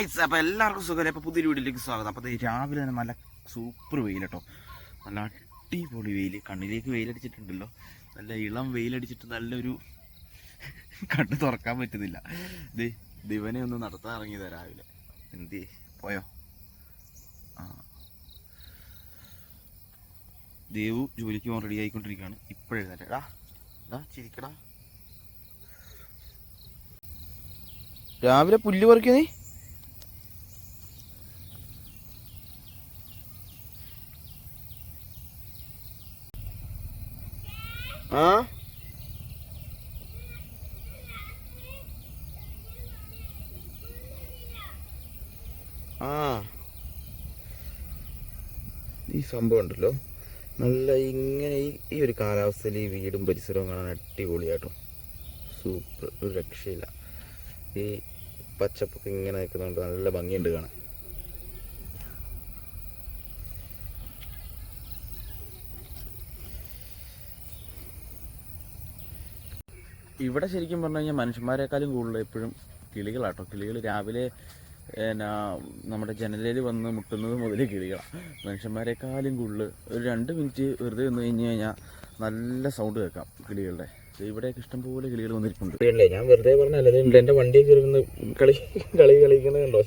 Guys അപ്പോൾ എല്ലാവർക്കും സുഖമല്ലേ അപ്പോൾ പുതിയൊരു വീട്ടിലേക്ക് സ്വാഗതം. അപ്പോൾ രാവിലെ തന്നെ നല്ല സൂപ്പർ വെയിൽ കേട്ടോ നല്ല അടിപൊളി വെയിൽ കണ്ണിലേക്ക് വെയിലടിച്ചിട്ടുണ്ടല്ലോ. നല്ല ഇളം വെയിലടിച്ചിട്ട് നല്ലൊരു കണ്ണ് തുറക്കാൻ പറ്റുന്നില്ല. ദേ ദിവനെ ഒന്ന് നടത്താൻ ഇറങ്ങിയതാ രാവിലെ. എന്തി? പോയോ? ആ. ദേവു ജോലിക്ക് പോകാൻ റെഡി ആയിക്കൊണ്ടിരിക്കുകയാണ്. ഇപ്പോഴെഴുന്നേറ്റാ എടാ ചിരിക്കടാ. രാവിലെ പുല്ല് പറിക്കുക ആ? ആ. ഈ സംഭവം ഉണ്ടല്ലോ. നല്ല ഇങ്ങനെ ഈ ഒരു കാലാവസ്ഥയിൽ ഈ വീടും പരിസരവും കാണാൻ അടിപൊളിയാട്ടോ. സൂപ്പർ. ഒരു രക്ഷയില്ല. ഈ പച്ചപ്പൊക്കെ ഇങ്ങനെ നിൽക്കുന്നതുകൊണ്ട് നല്ല ഭംഗിയുണ്ട് കാണാൻ. ഇവിടെ ശരിക്കും പറഞ്ഞു കഴിഞ്ഞാൽ മനുഷ്യന്മാരെക്കാളും കൂടുതൽ എപ്പോഴും കിളികളാട്ടോ. കിളികൾ രാവിലെ എന്നാ നമ്മുടെ ജനലിൽ വന്ന് മുട്ടുന്നത് മുതൽ കിളികളാണ് മനുഷ്യന്മാരെക്കാളും കൂടുതൽ. ഒരു രണ്ട് മിനിറ്റ് വെറുതെ വന്നു കഴിഞ്ഞ് കഴിഞ്ഞാൽ നല്ല സൗണ്ട് കേൾക്കാം കിളികളുടെ. ഇവിടെയൊക്കെ ഇഷ്ടംപോലെ കിളികൾ വന്നിരിപ്പുണ്ട്. ഞാൻ വെറുതെ പറഞ്ഞല്ലേ എന്റെ വണ്ടിയൊക്കെ കളി കളി കളിക്കുന്നത് കണ്ടോ?